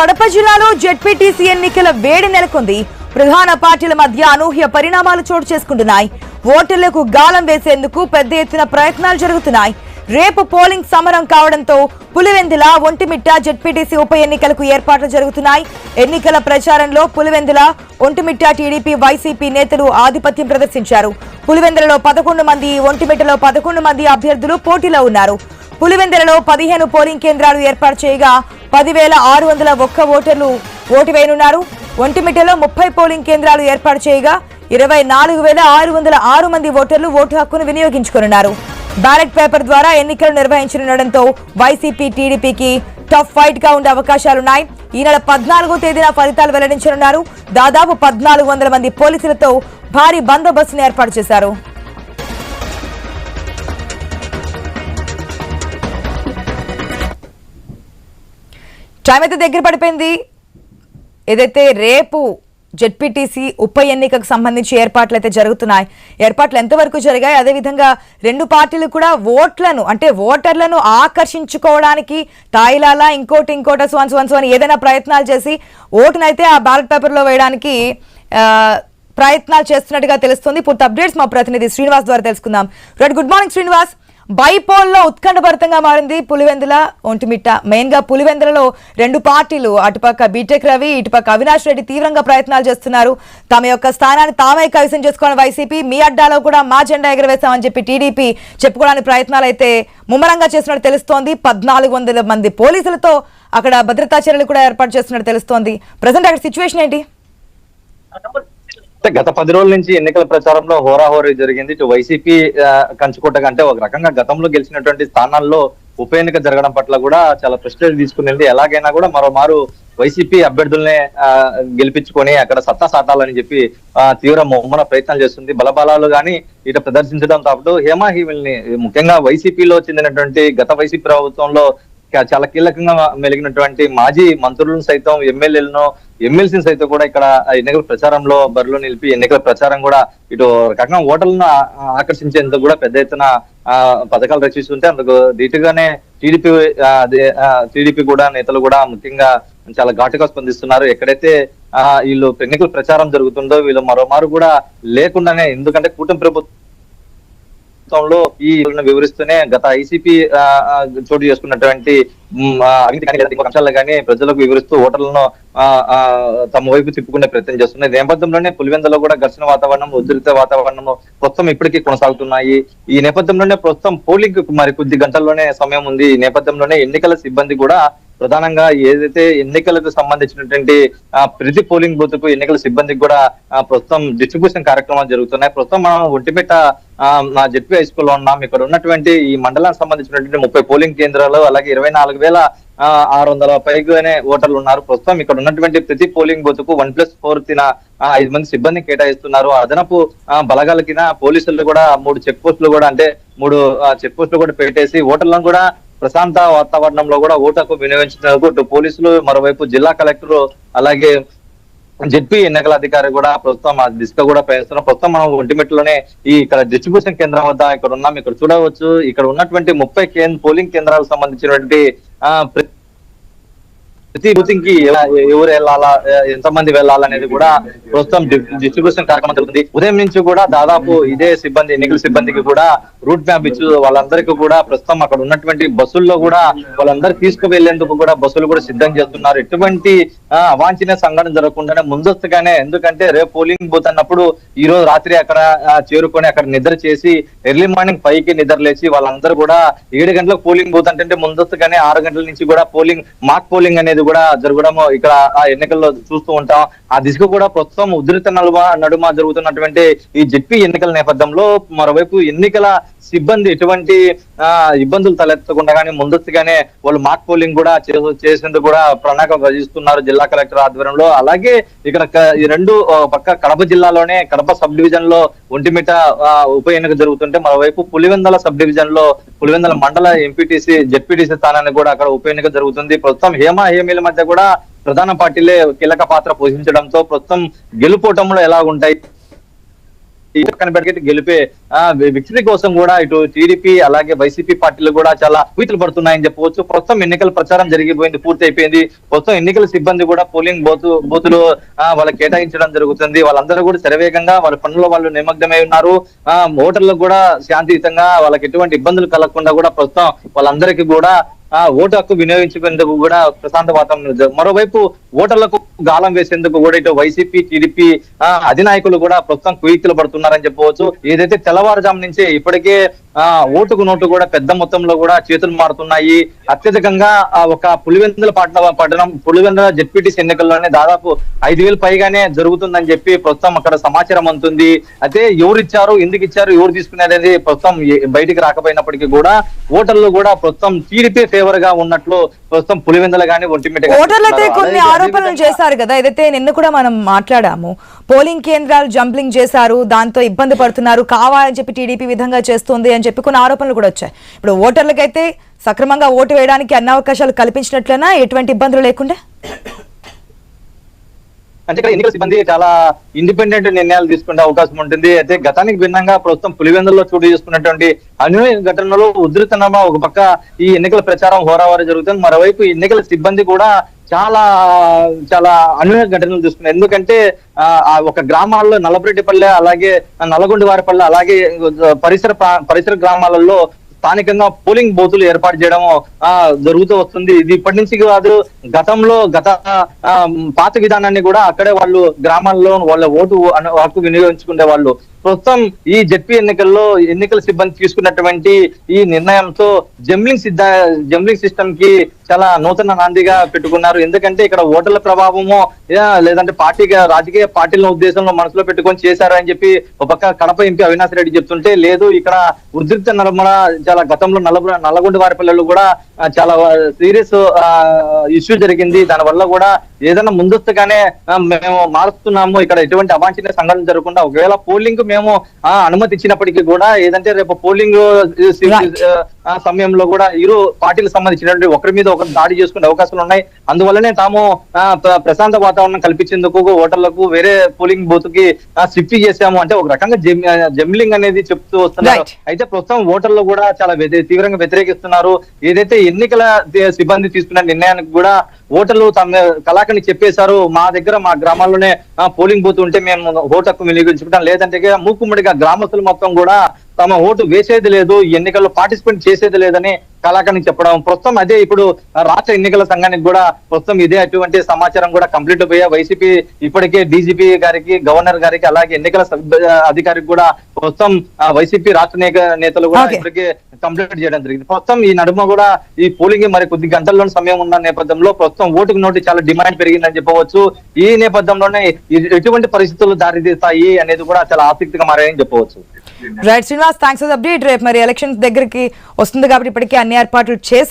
కడప జిల్లాలో జెడ్పీటీసీ ఎన్నికల వేడి నెలకొంది. ప్రధాన పార్టీల మధ్య అనూహ్య పరిణామాలు చోటు చేసుకుంటున్నాయి. ఓటర్లకు గాలం వేసేందుకు పెద్ద ఎత్తున ప్రయత్నాలు జరుగుతున్నాయి. రేపు పోలింగ్ సమరం కావడంతో పులివెందుల ఒంటిమిట్ట జెడ్పీటీసీ ఉప ఎన్నికలకు ఏర్పాట్లు జరుగుతున్నాయి. ఎన్నికల ప్రచారంలో పులివెందుల ఒంటిమిట్ట టీడీపీ వైసీపీ నేతలు ఆధిపత్యం ప్రదర్శించారు. పులివెందులలో పదకొండు మంది ఒంటిమిట్టలో పదకొండు మంది అభ్యర్థులు పోటీలో ఉన్నారు. పులివెందులలో పదిహేను పోలింగ్ కేంద్రాలు ఏర్పాటు చేయగా పదివేల ఆరు వందల ఒక్క ఓటర్లు ఓటు వేయనున్నారు. ఒంటిమిట్టలో ముప్పై పోలింగ్ కేంద్రాలు ఏర్పాటు చేయగా ఇరవై నాలుగు వేల ఆరు వందల ఆరు మంది ఓటర్లు ఓటు హక్కును వినియోగించుకున్నారు బ్యాలెట్ పేపర్ ద్వారా ఎన్నికలు నిర్వహించనుండటంతో వైసీపీ టీడీపీకి టఫ్ ఫైట్గా ఉండే అవకాశాలున్నాయి. ఈ నెల పద్నాలుగో తేదీన ఫలితాలు వెల్లడించనున్నారు. దాదాపు పద్నాలుగు వందల మంది పోలీసులతో భారీ బందోబస్తును ఏర్పాటు చేశారు. టైం అయితే దగ్గర పడిపోయింది. ఏదైతే రేపు జెడ్పీటీసీ ఉప ఎన్నికకు సంబంధించి ఏర్పాట్లు అయితే జరుగుతున్నాయి. ఏర్పాట్లు ఎంతవరకు జరిగాయి? అదేవిధంగా రెండు పార్టీలు కూడా ఓట్లను అంటే ఓటర్లను ఆకర్షించుకోవడానికి తాయిలాలా ఇంకోటి ఇంకోట సువన్ సువన్ సువన్ ఏదైనా ప్రయత్నాలు చేసి ఓటునైతే ఆ బ్యాలెట్ పేపర్లో వేయడానికి ప్రయత్నాలు చేస్తున్నట్టుగా తెలుస్తుంది. పూర్తి అప్డేట్స్ మా ప్రతినిధి శ్రీనివాస్ ద్వారా తెలుసుకుందాం. Right good morning Srinivas. బైపోల్లో ఉత్కంఠభరితంగా మారింది పులివెందుల ఒంటిమిట్ట. మెయిన్గా పులివెందులలో రెండు పార్టీలు అటుపక్క బీటెక్ రవి ఇటుపక్క అవినాష్ రెడ్డి తీవ్రంగా ప్రయత్నాలు చేస్తున్నారు. తమ యొక్క స్థానాన్ని తామే కవిసం చేసుకున్న వైసీపీ మీ అడ్డాలో కూడా మా జెండా ఎగరవేశామని చెప్పి టీడీపీ చెప్పుకోవడానికి ప్రయత్నాలు అయితే ముమ్మరంగా చేస్తున్నట్టు తెలుస్తోంది. పద్నాలుగు వందల మంది పోలీసులతో అక్కడ భద్రతా చర్యలు కూడా ఏర్పాటు చేస్తున్నట్టు తెలుస్తోంది. ప్రజెంట్ అక్కడ సిచ్యువేషన్ ఏంటి? అంటే గత పది రోజుల నుంచి ఎన్నికల ప్రచారంలో హోరాహోరీ జరిగింది. ఇటు వైసీపీ కంచుకోట కంటే అంటే ఒక రకంగా గతంలో గెలిచినటువంటి స్థానాల్లో ఉప ఎన్నిక జరగడం పట్ల కూడా చాలా ప్రెస్టేజ్ తీసుకునేది. ఎలాగైనా కూడా మరోమారు వైసీపీ అభ్యర్థుల్నే ఆ, గెలిపించుకొని అక్కడ సత్తా సాటాలని చెప్పి తీవ్ర ముమ్మర ప్రయత్నాలు చేస్తుంది. బలబలాలు గాని ఇటు ప్రదర్శించడం పాటు హేమా హీవిల్ని ముఖ్యంగా వైసీపీలో చెందినటువంటి గత వైసీపీ ప్రభుత్వంలో చాలా కీలకంగా మెలిగినటువంటి మాజీ మంత్రులను సైతం ఎమ్మెల్యేలను ఎమ్మెల్సీని సైతం కూడా ఇక్కడ ఎన్నికల ప్రచారంలో బరిలో నిలిపి ఎన్నికల ప్రచారం కూడా ఇటు రకంగా ఓటర్లను ఆకర్షించేందుకు కూడా పెద్ద ఎత్తున ఆ, పథకాలు రచిస్తుంటే అందుకు ధీటుగానే టీడీపీ టీడీపీ కూడా నేతలు కూడా ముఖ్యంగా చాలా ఘాటుగా స్పందిస్తున్నారు. ఎక్కడైతే ఆ, వీళ్ళు ఎన్నికల ప్రచారం జరుగుతుందో వీళ్ళు మరోమారు కూడా లేకుండానే ఎందుకంటే కూటమి ప్రభుత్వం ప్రభుత్వంలో ఈ వివరిస్తూనే గత ఐసీపీ చోటు చేసుకున్నటువంటి అవినీతి కానీ లేదా అంశాలు కానీ ప్రజలకు వివరిస్తూ ఓటర్లను ఆ, తమ వైపు తిప్పుకునే ప్రయత్నం చేస్తున్నాయి నేపథ్యంలోనే పులివెందలో కూడా ఘర్షణ వాతావరణం ఉద్రిత వాతావరణం ప్రస్తుతం ఇప్పటికీ కొనసాగుతున్నాయి. ఈ నేపథ్యంలోనే ప్రస్తుతం పోలింగ్ మరి కొద్ది గంటల్లోనే సమయం ఉంది. ఈ నేపథ్యంలోనే ఎన్నికల సిబ్బంది కూడా ప్రధానంగా ఏదైతే ఎన్నికలకు సంబంధించినటువంటి ప్రతి పోలింగ్ బూత్కు ఎన్నికల సిబ్బందికి కూడా ప్రస్తుతం డిస్ట్రిబ్యూషన్ కార్యక్రమాలు జరుగుతున్నాయి. ప్రస్తుతం మనం ఒంటిపేట నా జెడ్పీ హై స్కూల్లో ఉన్నాం. ఇక్కడ ఉన్నటువంటి ఈ మండలానికి సంబంధించినటువంటి ముప్పై పోలింగ్ కేంద్రాలు అలాగే ఇరవై నాలుగు వేల ఆ, ఆరు వందల పైగానే ఓటర్లు ఉన్నారు. ప్రస్తుతం ఇక్కడ ఉన్నటువంటి ప్రతి పోలింగ్ బూత్కు వన్ ప్లస్ ఫోర్ తిన ఐదు మంది సిబ్బంది కేటాయిస్తున్నారు. అదనపు బలగాల కింద పోలీసులు కూడా మూడు చెక్ పోస్టులు కూడా అంటే మూడు చెక్ పోస్టులు కూడా పెట్టేసి ఓటర్లను కూడా ప్రశాంత వాతావరణంలో కూడా ఓటకు వినియోగించినందుకు పోలీసులు మరోవైపు జిల్లా కలెక్టర్ అలాగే జెడ్పీ ఎన్నికల అధికారి కూడా ప్రస్తుతం ఆ దిశగా కూడా ప్రయత్నిస్తున్నాం ప్రస్తుతం మనం ఒంటిమిట్లోనే ఈ ఇక్కడ డిస్ట్రిబ్యూషన్ కేంద్రం వద్ద ఇక్కడ ఉన్నాం ఇక్కడ చూడవచ్చు. ఇక్కడ ఉన్నటువంటి ముప్పై కేంద్ర పోలింగ్ కేంద్రాలకు సంబంధించినటువంటి ఆ ప్రతి బూతింగ్కి ఎలా- ఎవరు వెళ్ళాలా ఎంత మంది వెళ్ళాలనేది కూడా ప్రస్తుతం డిస్ట్రిబ్యూషన్ కార్యక్రమం జరుగుతుంది. ఉదయం నుంచి కూడా దాదాపు ఇదే సిబ్బంది ఎన్నికల సిబ్బందికి కూడా రూట్ మ్యాప్ ఇచ్చి వాళ్ళందరికీ కూడా ప్రస్తుతం అక్కడ ఉన్నటువంటి బస్సుల్లో కూడా వాళ్ళందరూ తీసుకువెళ్ళేందుకు కూడా బస్సులు కూడా సిద్ధం చేస్తున్నారు. ఎటువంటి అవాంఛనీయ సంఘటన జరగకుండానే ముందస్తుగానే ఎందుకంటే రేపు పోలింగ్ బూత్ అన్నప్పుడు ఈ రోజు రాత్రి అక్కడ చేరుకొని అక్కడ నిద్ర చేసి ఎర్లీ మార్నింగ్ ఫైవ్కి నిద్ర లేచి వాళ్ళందరూ కూడా ఏడు గంటలకు పోలింగ్ బూత్ అంటే ముందస్తుగానే ఆరు గంటల నుంచి కూడా పోలింగ్ మాక్ పోలింగ్ అనేది కూడా జరగడం ఇక్కడ ఆ ఎన్నికల్లో చూస్తూ ఉంటాం. ఆ దిశగా కూడా ప్రస్తుతం ఉధృత నడుమ నడుమ జరుగుతున్నటువంటి ఈ జెడ్పీ ఎన్నికల నేపథ్యంలో మరోవైపు ఎన్నికల సిబ్బంది ఎటువంటి ఆ, ఇబ్బందులు తలెత్తకుండా కానీ ముందస్తుగానే వాళ్ళు మాక్ పోలింగ్ కూడా చే- చేసేందుకు కూడా ప్రణాళిక రచిస్తున్నారు జిల్లా కలెక్టర్ ఆధ్వర్యంలో. అలాగే ఇక్కడ ఈ రెండు పక్క కడప జిల్లాలోనే కడప సబ్ డివిజన్లో ఒంటిమిట ఉప ఎన్నిక జరుగుతుంటే మరోవైపు పులివెందల సబ్ డివిజన్లో పులివెందల మండల ఎంపీటీసీ జెడ్పీటీసీ స్థానాన్ని కూడా అక్కడ ఉప ఎన్నిక జరుగుతుంది. ప్రస్తుతం హేమ హేమీల మధ్య కూడా ప్రధాన పార్టీలే కీలక పాత్ర పోషించడంతో ప్రస్తుతం గెలుపోటంలో ఎలా ఉంటాయి? ఈ పక్కన గెలిపే విక్టరీ కోసం కూడా ఇటు టీడీపీ అలాగే వైసీపీ పార్టీలు కూడా చాలా వీతులు పడుతున్నాయని చెప్పవచ్చు. ప్రస్తుతం ఎన్నికల ప్రచారం జరిగిపోయింది పూర్తి అయిపోయింది ప్రస్తుతం ఎన్నికల సిబ్బంది కూడా పోలింగ్ బూత్ బూతులు ఆ, వాళ్ళకి కేటాయించడం జరుగుతుంది. వాళ్ళందరూ కూడా శరవేగంగా వాళ్ళ పనుల్లో వాళ్ళు నిమగ్నమై ఉన్నారు. ఓటర్లకు కూడా శాంతియుతంగా వాళ్ళకి ఎటువంటి ఇబ్బందులు కలగకుండా కూడా ప్రస్తుతం వాళ్ళందరికీ కూడా ఆ ఓటు హక్కు వినియోగించుకునేందుకు కూడా ప్రశాంత వాతావరణం మరోవైపు ఓటర్లకు గాలం వేసేందుకు కూడా ఇటు వైసీపీ టీడీపీ ఆ, అధినాయకులు కూడా ప్రస్తుతం కుయుక్తులు పడుతున్నారని చెప్పవచ్చు. ఏదైతే తెల్లవారుజాము నుంచే ఇప్పటికే ఆ ఓటుకు నోటు కూడా పెద్ద మొత్తంలో కూడా చేతులు మారుతున్నాయి అత్యధికంగా ఒక పులివెందుల పట్టణ పట్టణం పులివెందుల జెడ్పీటీసీ ఎన్నికల్లోనే దాదాపు ఐదు వేలు పైగానే జరుగుతుందని చెప్పి ప్రస్తుతం అక్కడ సమాచారం అందుతుంది అయితే ఎవరు ఇచ్చారు ఎందుకు ఇచ్చారు ఎవరు తీసుకునేది ప్రస్తుతం ఏ- బయటికి రాకపోయినప్పటికీ కూడా ఓటర్లు కూడా ప్రస్తుతం టీడీపీ ఫేవర్గా ఉన్నట్లు ప్రస్తుతం పులివెందుల గానీ ఒంటిమిట ఓటర్లు అయితే. కొన్ని ఆరోపణలు చేశారు కదా ఏదైతే నిన్న కూడా మనం మాట్లాడాము పోలింగ్ కేంద్రాలు జంప్లింగ్ చేశారు. దాంతో ఇబ్బంది పడుతున్నారు. కావాలని చెప్పి టీడీపీ విధంగా చేస్తుంది అని చెప్పి కొన్ని ఆరోపణలు కూడా వచ్చాయి. ఇప్పుడు ఓటర్లకైతే సక్రమంగా ఓటు వేయడానికి అన్ని అవకాశాలు కల్పించినట్లయినా ఎటువంటి ఇబ్బందులు లేకుండా? అంటే ఇక్కడ ఎన్నికల సిబ్బంది చాలా ఇండిపెండెంట్ నిర్ణయాలు తీసుకునే అవకాశం ఉంటుంది. అయితే గతానికి భిన్నంగా ప్రస్తుతం పులివెందుల్లో చోటు చేసుకున్నటువంటి అన్ని ఘటనలో ఉధృతనమా ఒక పక్క ఈ ఎన్నికల ప్రచారం హోరావారు జరుగుతుంది. మరోవైపు ఎన్నికల సిబ్బంది కూడా చాలా చాలా అన్వయ ఘటనలు చూస్తున్నాయి ఎందుకంటే ఆ, ఒక గ్రామాల్లో నల్లపరెడ్డిపల్లె అలాగే నల్లగొండవారిపల్లె అలాగే పరిసర పరిసర గ్రామాలలో స్థానికంగా పోలింగ్ బూతులు ఏర్పాటు చేయడం జరుగుతూ వస్తుంది. ఇది ఇప్పటి నుంచి కాదు గతంలో గత పాత విధానాన్ని కూడా అక్కడే వాళ్ళు గ్రామాల్లో వాళ్ళ ఓటు హక్కు వినియోగించుకునే వాళ్ళు ప్రస్తుతం ఈ జడ్పీ ఎన్నికల్లో ఎన్నికల సిబ్బంది తీసుకున్నటువంటి ఈ నిర్ణయంతో జంబ్లింగ్ సిద్ధ జంబ్లింగ్ సిస్టమ్కి చాలా నూతన నాందిగా పెట్టుకున్నారు. ఎందుకంటే ఇక్కడ ఓటర్ల ప్రభావము లేదంటే పార్టీగా రాజకీయ పార్టీల ఉద్దేశంలో మనసులో పెట్టుకొని చేశారని చెప్పి ఒక పక్క కడప ఎంపీ అవినాష్ రెడ్డి చెప్తుంటే లేదు ఇక్కడ ఉద్రిక్త నర్మల చాలా గతంలో నలుగురు నల్లగొండ వారి పిల్లలు కూడా చాలా సీరియస్ ఇష్యూ జరిగింది. దాని వల్ల కూడా ఏదైనా ముందస్తుగానే మేము మారుస్తున్నాము. ఇక్కడ ఎటువంటి అవాంఛనీయ సంఘటన జరగకుండా ఒకవేళ పోలింగ్ మేము ఆ, అనుమతి ఇచ్చినప్పటికీ కూడా ఏదంటే రేపు పోలింగ్ Right. ఆ సమయంలో కూడా ఇరు పార్టీలకు సంబంధించినటువంటి ఒకరి మీద ఒకరు దాడి చేసుకునే అవకాశాలు ఉన్నాయి. అందువల్లనే తాము ప్రశాంత వాతావరణం కల్పించేందుకు ఓటర్లకు వేరే పోలింగ్ బూత్కి షిఫ్ట్ చేశాము. అంటే ఒక రకంగా జమ్లింగ్ అనేది చెప్తూ వస్తున్నారు. అయితే ప్రస్తుతం ఓటర్లు కూడా చాలా తీవ్రంగా వ్యతిరేకిస్తున్నారు. ఏదైతే ఎన్నికల సిబ్బంది తీసుకున్న నిర్ణయానికి కూడా ఓటర్లు తమ కళాకని చెప్పేశారు. మా దగ్గర మా గ్రామాల్లోనే పోలింగ్ బూత్ ఉంటే మేము ఓటు హక్కు వినియోగించుకుంటాం లేదంటే మూకుమ్మడిగా గ్రామస్తులు మొత్తం కూడా తమ ఓటు వేసేది లేదు ఈ ఎన్నికల్లో పార్టిసిపేట్ చేసేది లేదని కళాకని చెప్పడం. ప్రస్తుతం అదే ఇప్పుడు రాష్ట్ర ఎన్నికల సంఘానికి కూడా ప్రస్తుతం ఇదే అటువంటి సమాచారం కూడా కంప్లీట్ అయిపోయా వైసీపీ ఇప్పటికే డీజీపీ గారికి గవర్నర్ గారికి అలాగే ఎన్నికల అధికారికి కూడా ప్రస్తుతం వైసీపీ రాష్ట్ర నేత- నేతలు కూడా. ఇప్పటికే కంప్లీట్ చేయడం జరిగింది. ప్రస్తుతం ఈ నడుమ కూడా ఈ పోలింగ్ మరి కొద్ది గంటల్లోనే సమయం ఉన్న నేపథ్యంలో ప్రస్తుతం ఓటుకు నోటు చాలా డిమాండ్ పెరిగిందని చెప్పవచ్చు. ఈ నేపథ్యంలోనే ఎటువంటి పరిస్థితులు దారితీస్తాయి అనేది కూడా చాలా ఆసక్తిగా మారాయని చెప్పవచ్చు. Right Srinivas thanks for update రేపు మరి ఎలక్షన్స్ దగ్గరికి వస్తుంది కాబట్టి ఇప్పటికే అన్ని ఏర్పాట్లు చేసి